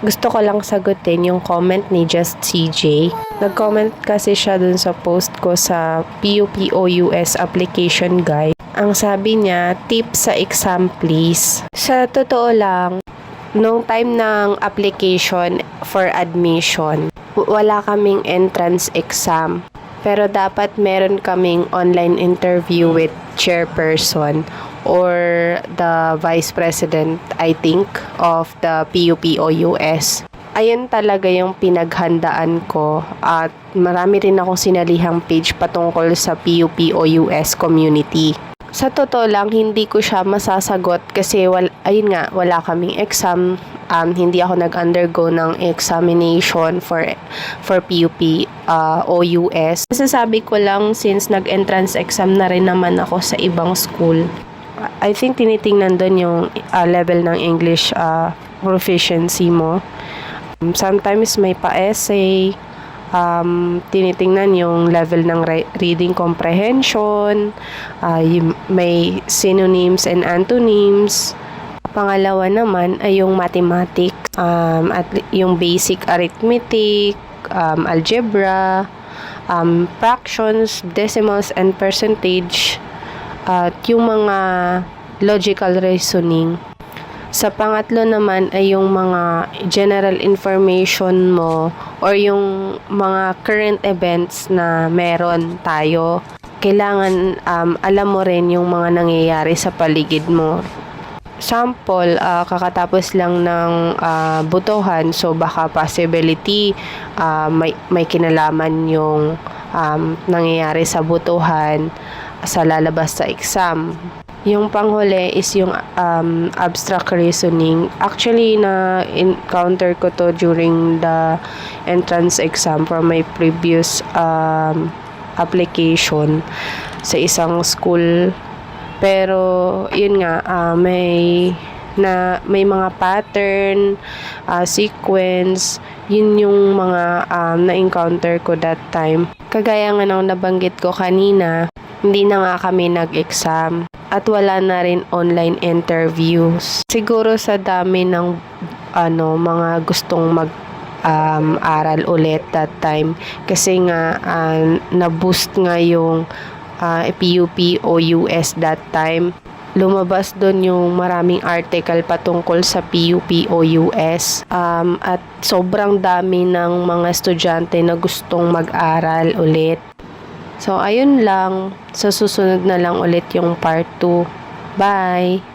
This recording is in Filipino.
gusto ko lang sagutin yung comment ni Just CJ. Nag-comment kasi siya dun sa post ko sa PUPOUS application guide. Ang sabi niya, tip sa exam please. Sa totoo lang, nung time ng application for admission, wala kaming entrance exam. Pero dapat meron kaming online interview with chairperson or the vice president, I think, of the PUPOUS. Ayun talaga yung pinaghandaan ko at marami rin akong sinalihang page patungkol sa PUPOUS community. Sa totoo lang, hindi ko siya masasagot kasi wal, ayun nga, wala kaming exam. Um, hindi ako nag-undergo ng examination for for PUP uh, OUS. Masasabi ko lang since nag-entrance exam na rin naman ako sa ibang school. I think tinitingnan doon yung uh, level ng English uh, proficiency mo. Um, Sometimes may pa-essay, um, tinitingnan yung level ng re- reading comprehension, uh, may synonyms and antonyms. Pangalawa naman ay yung mathematics, um, at yung basic arithmetic, um, algebra, um, fractions, decimals, and percentage, at yung mga logical reasoning. Sa pangatlo naman ay yung mga general information mo or yung mga current events na meron tayo. Kailangan um, alam mo rin yung mga nangyayari sa paligid mo. Sample, ah, kakatapos lang ng ah, butuhan, so baka possibility ah, may, may kinalaman yung um, nangyayari sa butuhan sa lalabas sa exam. Yung panghuli is yung um, abstract reasoning. Actually, na encounter ko to during the entrance exam for my previous um, application sa isang school. Pero, yun nga, ah, may na may mga pattern, ah, sequence, yun yung mga um, na-encounter ko that time. Kagaya nga ng nabanggit ko kanina, hindi na nga kami nag-exam at wala na rin online interviews. Siguro sa dami ng ano mga gustong mag um, aral ulit that time. Kasi nga ah, na-boost nga yung uh, PUP o US that time. Lumabas doon yung maraming article patungkol sa PUP o US um, at sobrang dami ng mga estudyante na gustong mag-aral ulit So, ayun lang. Sa susunod na lang ulit yung part 2. Bye!